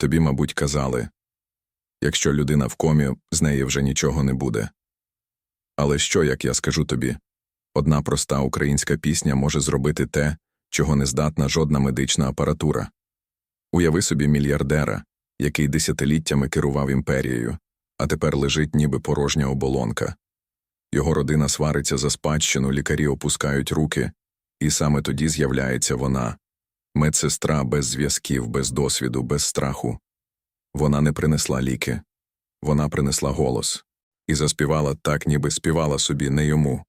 Тобі, мабуть, казали якщо людина в комі, з неї вже нічого не буде. Але що, як я скажу тобі? Одна проста українська пісня може зробити те, чого не здатна жодна медична апаратура. Уяви собі мільярдера, який десятиліттями керував імперією, а тепер лежить ніби порожня оболонка. Його родина свариться за спадщину, лікарі опускають руки, і саме тоді з'являється вона медсестра без зв'язків, без досвіду, без страху. Вона не принесла ліки, вона принесла голос і заспівала так, ніби співала собі не йому.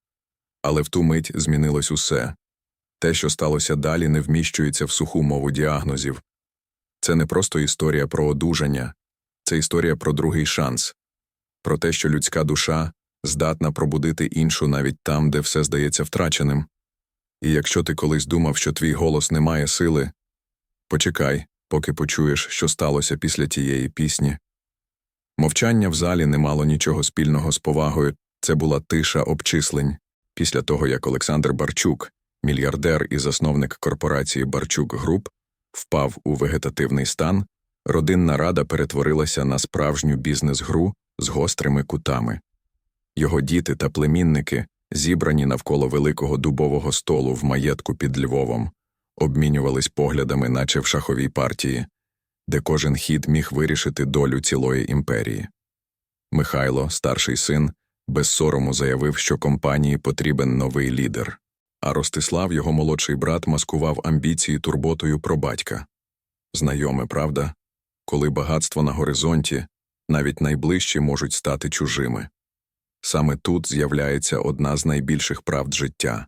Але в ту мить змінилось усе. Те, що сталося далі, не вміщується в суху мову діагнозів. Це не просто історія про одужання, це історія про другий шанс, про те, що людська душа здатна пробудити іншу навіть там, де все здається втраченим. І якщо ти колись думав, що твій голос не має сили, почекай, поки почуєш, що сталося після тієї пісні. Мовчання в залі не мало нічого спільного з повагою, це була тиша обчислень. Після того, як Олександр Барчук, мільярдер і засновник корпорації Барчук Груп, впав у вегетативний стан, родинна рада перетворилася на справжню бізнес-гру з гострими кутами. Його діти та племінники, зібрані навколо великого дубового столу в маєтку під Львовом, обмінювались поглядами, наче в шаховій партії, де кожен хід міг вирішити долю цілої імперії. Михайло, старший син, без сорому заявив, що компанії потрібен новий лідер, а Ростислав, його молодший брат, маскував амбіції турботою про батька. Знайоме, правда? Коли багатство на горизонті, навіть найближчі можуть стати чужими. Саме тут з'являється одна з найбільших правд життя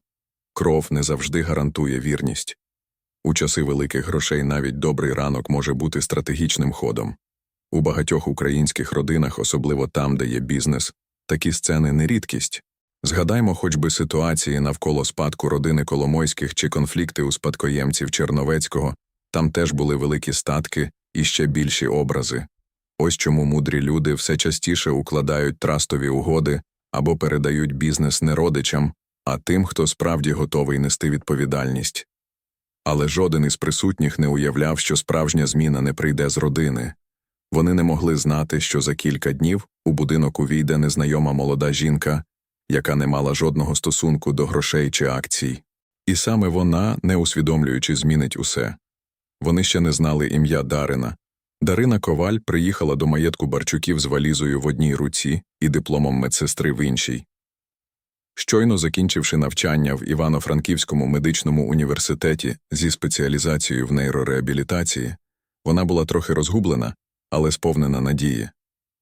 кров не завжди гарантує вірність. У часи великих грошей навіть добрий ранок може бути стратегічним ходом. У багатьох українських родинах, особливо там, де є бізнес, такі сцени не рідкість. Згадаймо хоч би ситуації навколо спадку родини Коломойських чи конфлікти у спадкоємців Черновецького, там теж були великі статки і ще більші образи. Ось чому мудрі люди все частіше укладають трастові угоди або передають бізнес не родичам, а тим, хто справді готовий нести відповідальність. Але жоден із присутніх не уявляв, що справжня зміна не прийде з родини. Вони не могли знати, що за кілька днів у будинок увійде незнайома молода жінка, яка не мала жодного стосунку до грошей чи акцій. І саме вона, не усвідомлюючи, змінить усе. Вони ще не знали ім'я Дарина. Дарина Коваль приїхала до маєтку Барчуків з валізою в одній руці і дипломом медсестри в іншій. Щойно закінчивши навчання в Івано-Франківському медичному університеті зі спеціалізацією в нейрореабілітації, вона була трохи розгублена, але сповнена надії.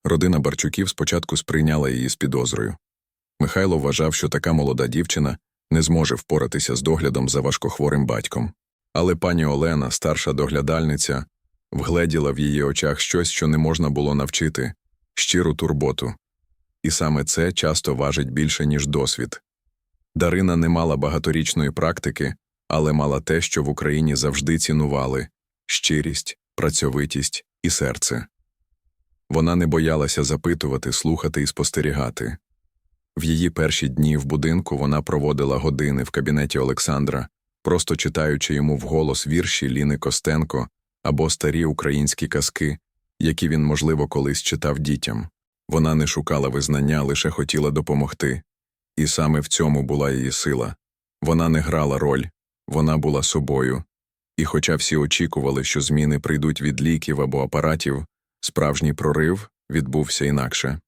Родина Барчуків спочатку сприйняла її з підозрою. Михайло вважав, що така молода дівчина не зможе впоратися з доглядом за важкохворим батьком. Але пані Олена, старша доглядальниця, вгледіла в її очах щось, що не можна було навчити щиру турботу. І саме це часто важить більше, ніж досвід. Дарина не мала багаторічної практики, але мала те, що в Україні завжди цінували щирість, працьовитість і серце. Вона не боялася запитувати, слухати і спостерігати. В її перші дні в будинку вона проводила години в кабінеті Олександра, просто читаючи йому вголос вірші Ліни Костенко або старі українські казки, які він, можливо, колись читав дітям. Вона не шукала визнання, лише хотіла допомогти. І саме в цьому була її сила. Вона не грала роль, вона була собою. І хоча всі очікували, що зміни прийдуть від ліків або апаратів, справжній прорив відбувся інакше.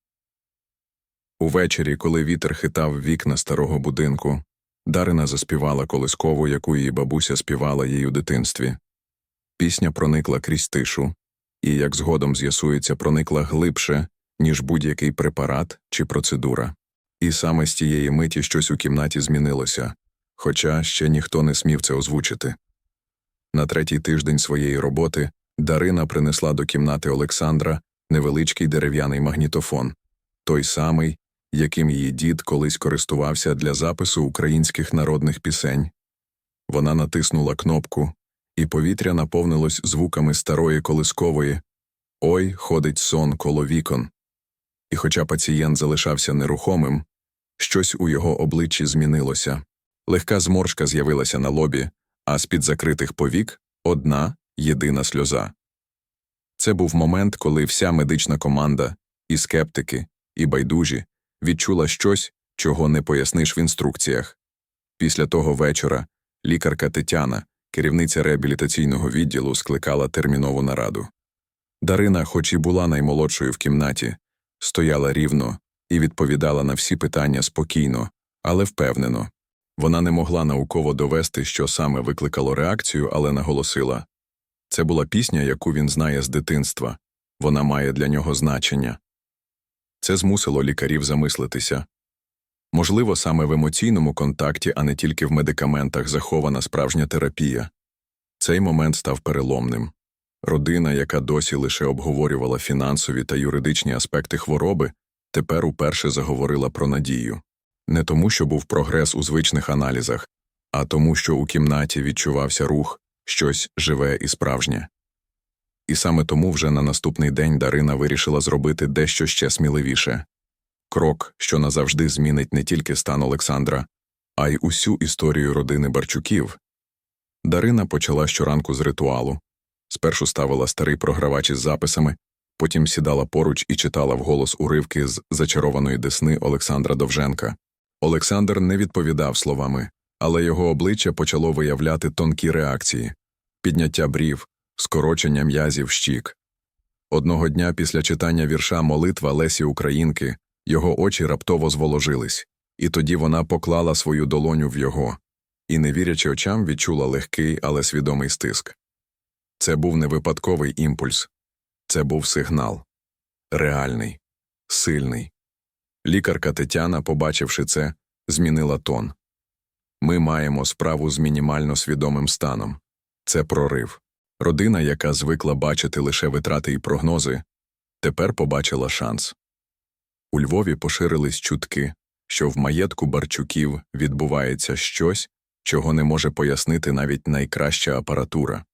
Увечері, коли вітер хитав вікна старого будинку, Дарина заспівала колискову, яку її бабуся співала їй у дитинстві. Пісня проникла крізь тишу, і, як згодом з'ясується, проникла глибше, ніж будь-який препарат чи процедура. І саме з тієї миті щось у кімнаті змінилося, хоча ще ніхто не смів це озвучити. На третій тиждень своєї роботи Дарина принесла до кімнати Олександра невеличкий дерев'яний магнітофон, той самий, яким її дід колись користувався для запису українських народних пісень. Вона натиснула кнопку, і повітря наповнилось звуками старої колискової Ой, ходить сон коло вікон. І хоча пацієнт залишався нерухомим, щось у його обличчі змінилося. Легка зморшка з'явилася на лобі, а з під закритих повік одна єдина сльоза. Це був момент, коли вся медична команда, і скептики, і байдужі, відчула щось, чого не поясниш в інструкціях. Після того вечора лікарка Тетяна, керівниця реабілітаційного відділу, скликала термінову нараду. Дарина, хоч і була наймолодшою в кімнаті, стояла рівно і відповідала на всі питання спокійно, але впевнено. Вона не могла науково довести, що саме викликало реакцію, але наголосила це була пісня, яку він знає з дитинства, вона має для нього значення. Це змусило лікарів замислитися. Можливо, саме в емоційному контакті, а не тільки в медикаментах, захована справжня терапія. Цей момент став переломним. Родина, яка досі лише обговорювала фінансові та юридичні аспекти хвороби, тепер уперше заговорила про надію. Не тому, що був прогрес у звичних аналізах, а тому, що у кімнаті відчувався рух, щось живе і справжнє. І саме тому вже на наступний день Дарина вирішила зробити дещо ще сміливіше крок, що назавжди змінить не тільки стан Олександра, а й усю історію родини Барчуків. Дарина почала щоранку з ритуалу. Спершу ставила старий програвач із записами, потім сідала поруч і читала вголос уривки з зачарованої десни Олександра Довженка. Олександр не відповідав словами, але його обличчя почало виявляти тонкі реакції підняття брів, скорочення м'язів щік. Одного дня після читання вірша Молитва Лесі Українки його очі раптово зволожились, і тоді вона поклала свою долоню в його і, не вірячи очам, відчула легкий, але свідомий стиск. Це був не випадковий імпульс, це був сигнал реальний, сильний. Лікарка Тетяна, побачивши це, змінила тон. Ми маємо справу з мінімально свідомим станом. Це прорив. Родина, яка звикла бачити лише витрати і прогнози, тепер побачила шанс. У Львові поширились чутки, що в маєтку Барчуків відбувається щось, чого не може пояснити навіть найкраща апаратура.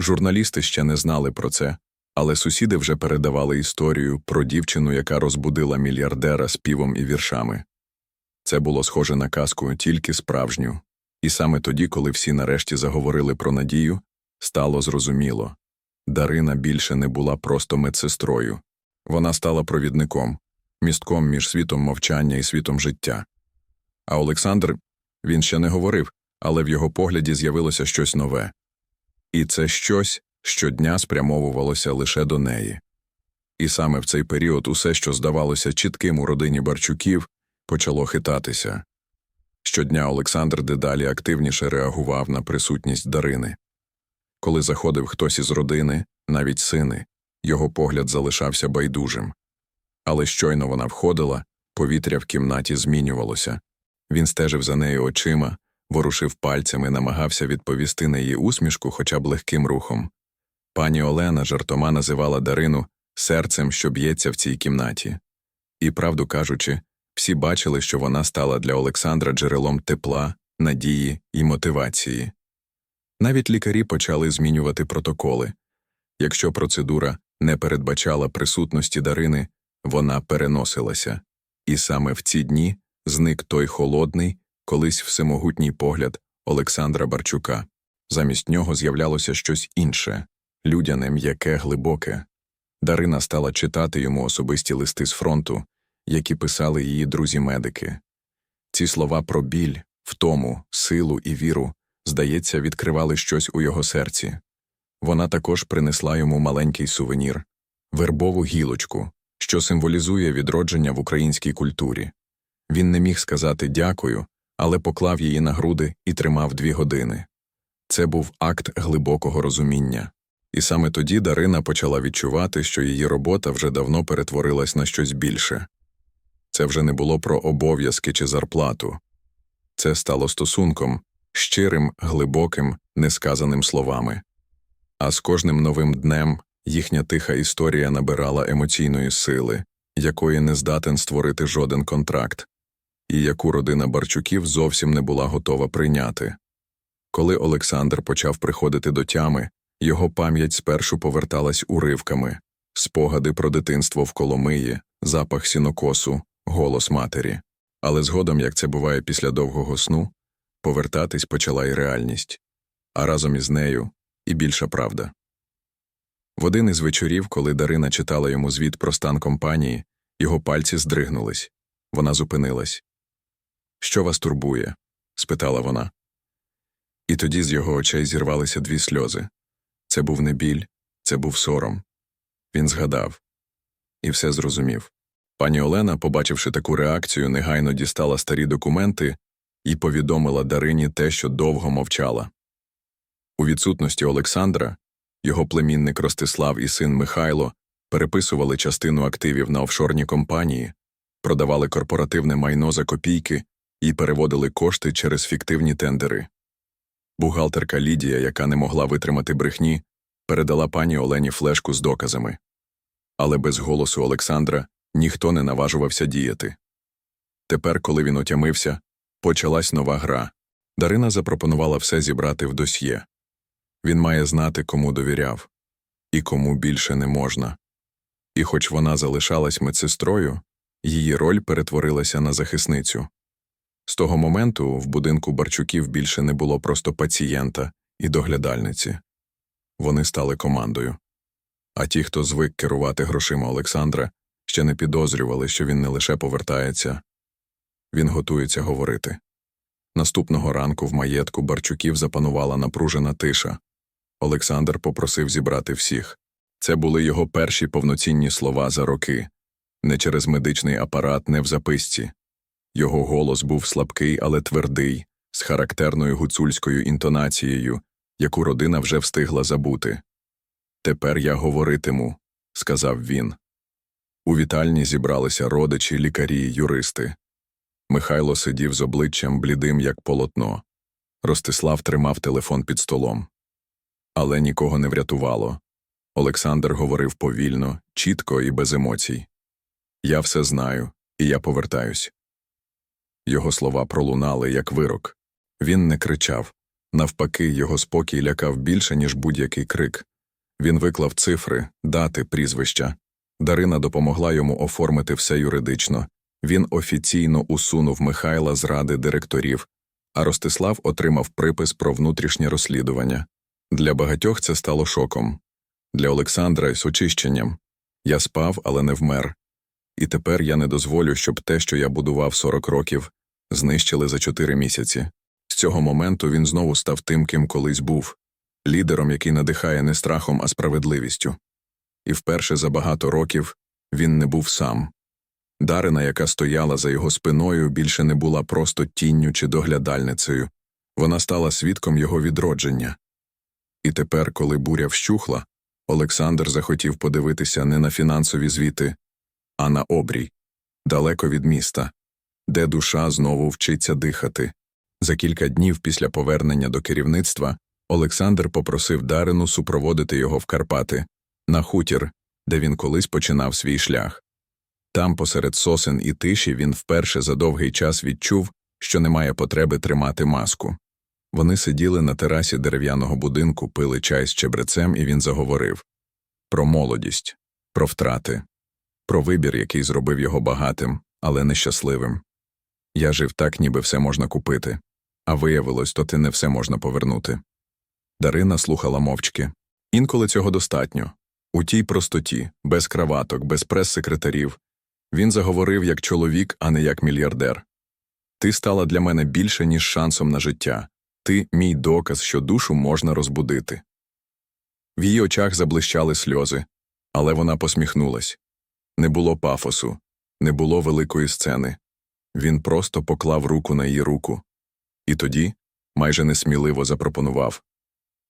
Журналісти ще не знали про це, але сусіди вже передавали історію про дівчину, яка розбудила мільярдера співом і віршами. Це було схоже на казку тільки справжню, і саме тоді, коли всі нарешті заговорили про надію, стало зрозуміло Дарина більше не була просто медсестрою, вона стала провідником, містком між світом мовчання і світом життя. А Олександр він ще не говорив, але в його погляді з'явилося щось нове. І це щось щодня спрямовувалося лише до неї. І саме в цей період усе, що здавалося чітким у родині Барчуків, почало хитатися. Щодня Олександр дедалі активніше реагував на присутність Дарини. Коли заходив хтось із родини, навіть сини, його погляд залишався байдужим. Але щойно вона входила, повітря в кімнаті змінювалося. Він стежив за нею очима, ворушив пальцями, намагався відповісти на її усмішку хоча б легким рухом. Пані Олена жартома називала Дарину серцем, що б'ється в цій кімнаті. І, правду кажучи, всі бачили, що вона стала для Олександра джерелом тепла, надії і мотивації. Навіть лікарі почали змінювати протоколи. Якщо процедура не передбачала присутності Дарини, вона переносилася, і саме в ці дні зник той холодний, колись всемогутній погляд Олександра Барчука. Замість нього з'являлося щось інше людяне, м'яке, глибоке. Дарина стала читати йому особисті листи з фронту, які писали її друзі-медики. Ці слова про біль, втому, силу і віру, здається, відкривали щось у його серці. Вона також принесла йому маленький сувенір вербову гілочку, що символізує відродження в українській культурі. Він не міг сказати дякую, але поклав її на груди і тримав дві години. Це був акт глибокого розуміння. І саме тоді Дарина почала відчувати, що її робота вже давно перетворилась на щось більше. Це вже не було про обов'язки чи зарплату, це стало стосунком, щирим, глибоким, несказаним словами. А з кожним новим днем їхня тиха історія набирала емоційної сили, якої не здатен створити жоден контракт, і яку родина Барчуків зовсім не була готова прийняти. Коли Олександр почав приходити до тями, його пам'ять спершу поверталась уривками спогади про дитинство в Коломиї, запах сінокосу, голос матері. Але згодом, як це буває після довгого сну, повертатись почала й реальність, а разом із нею і більша правда. В один із вечорів, коли Дарина читала йому звіт про стан компанії, його пальці здригнулись. Вона зупинилась. Що вас турбує? спитала вона. І тоді з його очей зірвалися дві сльози. Це був не біль, це був сором. Він згадав і все зрозумів. Пані Олена, побачивши таку реакцію, негайно дістала старі документи і повідомила Дарині те, що довго мовчала. У відсутності Олександра його племінник Ростислав і син Михайло переписували частину активів на офшорні компанії, продавали корпоративне майно за копійки і переводили кошти через фіктивні тендери. Бухгалтерка Лідія, яка не могла витримати брехні, передала пані Олені флешку з доказами. Але без голосу Олександра ніхто не наважувався діяти. Тепер, коли він отямився, почалась нова гра. Дарина запропонувала все зібрати в досьє. Він має знати, кому довіряв, і кому більше не можна. І хоч вона залишалась медсестрою, її роль перетворилася на захисницю. З того моменту в будинку Барчуків більше не було просто пацієнта і доглядальниці. Вони стали командою. А ті, хто звик керувати грошима Олександра, ще не підозрювали, що він не лише повертається, він готується говорити. Наступного ранку в маєтку Барчуків запанувала напружена тиша. Олександр попросив зібрати всіх. Це були його перші повноцінні слова за роки, не через медичний апарат, не в записці. Його голос був слабкий, але твердий, з характерною гуцульською інтонацією, яку родина вже встигла забути. Тепер я говоритиму, сказав він. У вітальні зібралися родичі, лікарі, юристи. Михайло сидів з обличчям блідим, як полотно. Ростислав тримав телефон під столом. Але нікого не врятувало. Олександр говорив повільно, чітко і без емоцій. Я все знаю, і я повертаюсь. Його слова пролунали, як вирок. Він не кричав. Навпаки, його спокій лякав більше, ніж будь-який крик. Він виклав цифри, дати, прізвища. Дарина допомогла йому оформити все юридично. Він офіційно усунув Михайла з ради директорів, а Ростислав отримав припис про внутрішнє розслідування. Для багатьох це стало шоком. Для Олександра з очищенням. Я спав, але не вмер. І тепер я не дозволю, щоб те, що я будував 40 років, знищили за 4 місяці. З цього моменту він знову став тим, ким колись був лідером, який надихає не страхом, а справедливістю. І вперше за багато років він не був сам. Дарина, яка стояла за його спиною, більше не була просто тінню чи доглядальницею, вона стала свідком його відродження. І тепер, коли буря вщухла, Олександр захотів подивитися не на фінансові звіти, а на обрій, далеко від міста, де душа знову вчиться дихати. За кілька днів після повернення до керівництва Олександр попросив Дарину супроводити його в Карпати, на хутір, де він колись починав свій шлях. Там, посеред сосен і тиші, він вперше за довгий час відчув, що немає потреби тримати маску. Вони сиділи на терасі дерев'яного будинку, пили чай з чебрецем, і він заговорив про молодість, про втрати, про вибір, який зробив його багатим, але нещасливим. Я жив так, ніби все можна купити, а виявилось, то ти не все можна повернути. Дарина слухала мовчки. Інколи цього достатньо. У тій простоті, без краваток, без прес-секретарів. Він заговорив як чоловік, а не як мільярдер. Ти стала для мене більше, ніж шансом на життя. Ти мій доказ, що душу можна розбудити. В її очах заблищали сльози, але вона посміхнулась. Не було пафосу, не було великої сцени. Він просто поклав руку на її руку. І тоді майже несміливо запропонував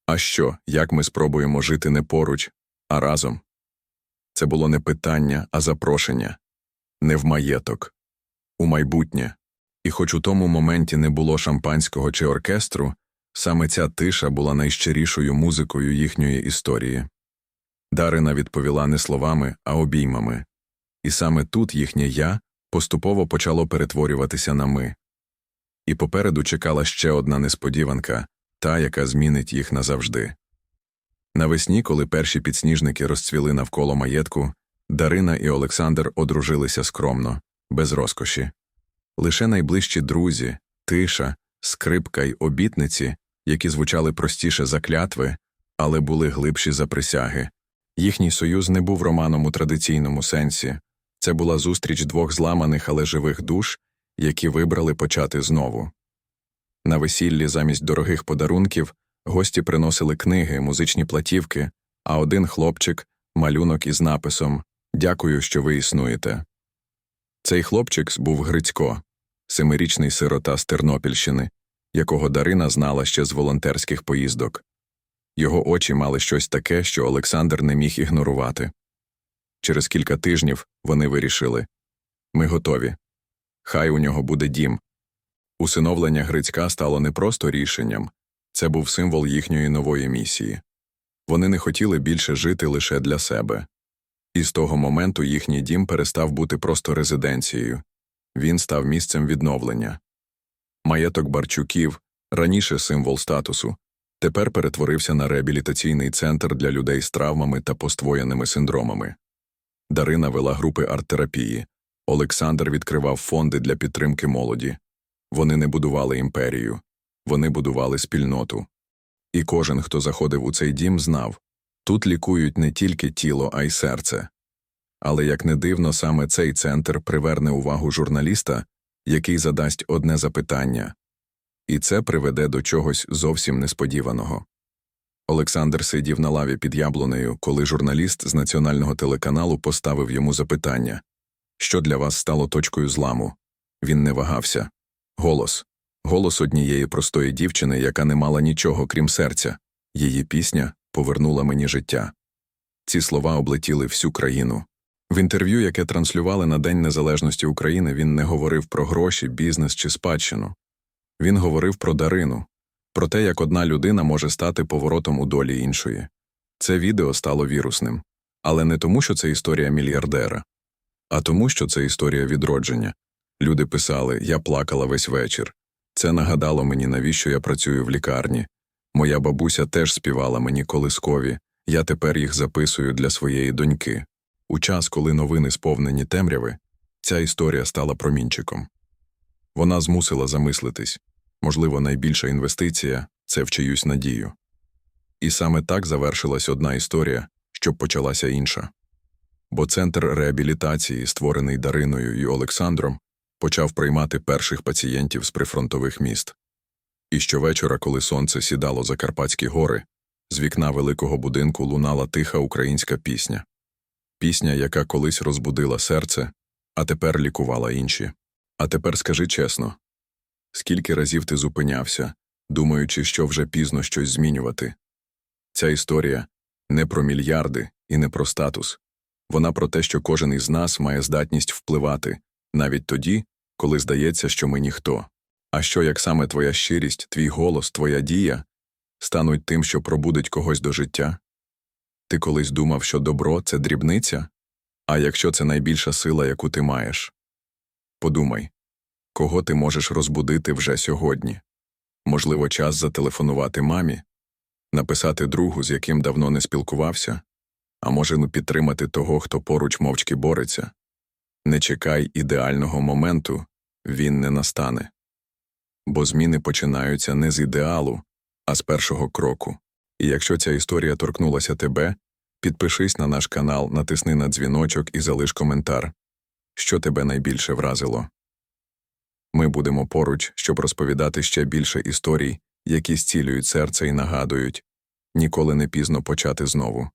А що, як ми спробуємо жити не поруч, а разом? Це було не питання, а запрошення не в маєток, у майбутнє. І хоч у тому моменті не було шампанського чи оркестру, саме ця тиша була найщирішою музикою їхньої історії. Дарина відповіла не словами, а обіймами. І саме тут їхнє я поступово почало перетворюватися на ми. І попереду чекала ще одна несподіванка та, яка змінить їх назавжди. Навесні, коли перші підсніжники розцвіли навколо маєтку, Дарина і Олександр одружилися скромно, без розкоші. Лише найближчі друзі, тиша, скрипка й обітниці, які звучали простіше за клятви, але були глибші за присяги. Їхній союз не був романом у традиційному сенсі. Це була зустріч двох зламаних, але живих душ, які вибрали почати знову. На весіллі замість дорогих подарунків гості приносили книги, музичні платівки, а один хлопчик малюнок із написом Дякую, що ви існуєте. Цей хлопчик був Грицько, семирічний сирота з Тернопільщини, якого Дарина знала ще з волонтерських поїздок. Його очі мали щось таке, що Олександр не міг ігнорувати. Через кілька тижнів вони вирішили ми готові. Хай у нього буде дім. Усиновлення Грицька стало не просто рішенням це був символ їхньої нової місії. Вони не хотіли більше жити лише для себе. І з того моменту їхній дім перестав бути просто резиденцією він став місцем відновлення. Маєток Барчуків, раніше символ статусу, тепер перетворився на реабілітаційний центр для людей з травмами та поствоєними синдромами. Дарина вела групи арт-терапії, Олександр відкривав фонди для підтримки молоді. Вони не будували імперію, вони будували спільноту. І кожен, хто заходив у цей дім, знав тут лікують не тільки тіло, а й серце. Але як не дивно, саме цей центр приверне увагу журналіста, який задасть одне запитання і це приведе до чогось зовсім несподіваного. Олександр сидів на лаві під яблунею, коли журналіст з національного телеканалу поставив йому запитання що для вас стало точкою зламу? Він не вагався. Голос. Голос однієї простої дівчини, яка не мала нічого крім серця. Її пісня повернула мені життя. Ці слова облетіли всю країну. В інтерв'ю, яке транслювали на День Незалежності України, він не говорив про гроші, бізнес чи спадщину. Він говорив про Дарину, про те, як одна людина може стати поворотом у долі іншої. Це відео стало вірусним, але не тому, що це історія мільярдера, а тому, що це історія відродження. Люди писали Я плакала весь вечір. Це нагадало мені, навіщо я працюю в лікарні. Моя бабуся теж співала мені колискові, я тепер їх записую для своєї доньки. У час, коли новини сповнені темряви, ця історія стала промінчиком. Вона змусила замислитись можливо, найбільша інвестиція це в чиюсь надію. І саме так завершилась одна історія, щоб почалася інша. Бо центр реабілітації, створений Дариною і Олександром, почав приймати перших пацієнтів з прифронтових міст. І щовечора, коли сонце сідало за Карпатські гори, з вікна великого будинку лунала тиха українська пісня пісня, яка колись розбудила серце, а тепер лікувала інші. А тепер скажи чесно скільки разів ти зупинявся, думаючи, що вже пізно щось змінювати? Ця історія не про мільярди і не про статус, вона про те, що кожен із нас має здатність впливати, навіть тоді, коли здається, що ми ніхто. А що як саме твоя щирість, твій голос, твоя дія стануть тим, що пробудить когось до життя? Ти колись думав, що добро це дрібниця? А якщо це найбільша сила, яку ти маєш? Подумай, кого ти можеш розбудити вже сьогодні? Можливо, час зателефонувати мамі, написати другу, з яким давно не спілкувався, а може, ну підтримати того, хто поруч мовчки бореться. Не чекай ідеального моменту, він не настане. Бо зміни починаються не з ідеалу, а з першого кроку. І якщо ця історія торкнулася тебе, підпишись на наш канал, натисни на дзвіночок і залиш коментар, що тебе найбільше вразило. Ми будемо поруч, щоб розповідати ще більше історій, які зцілюють серце і нагадують ніколи не пізно почати знову.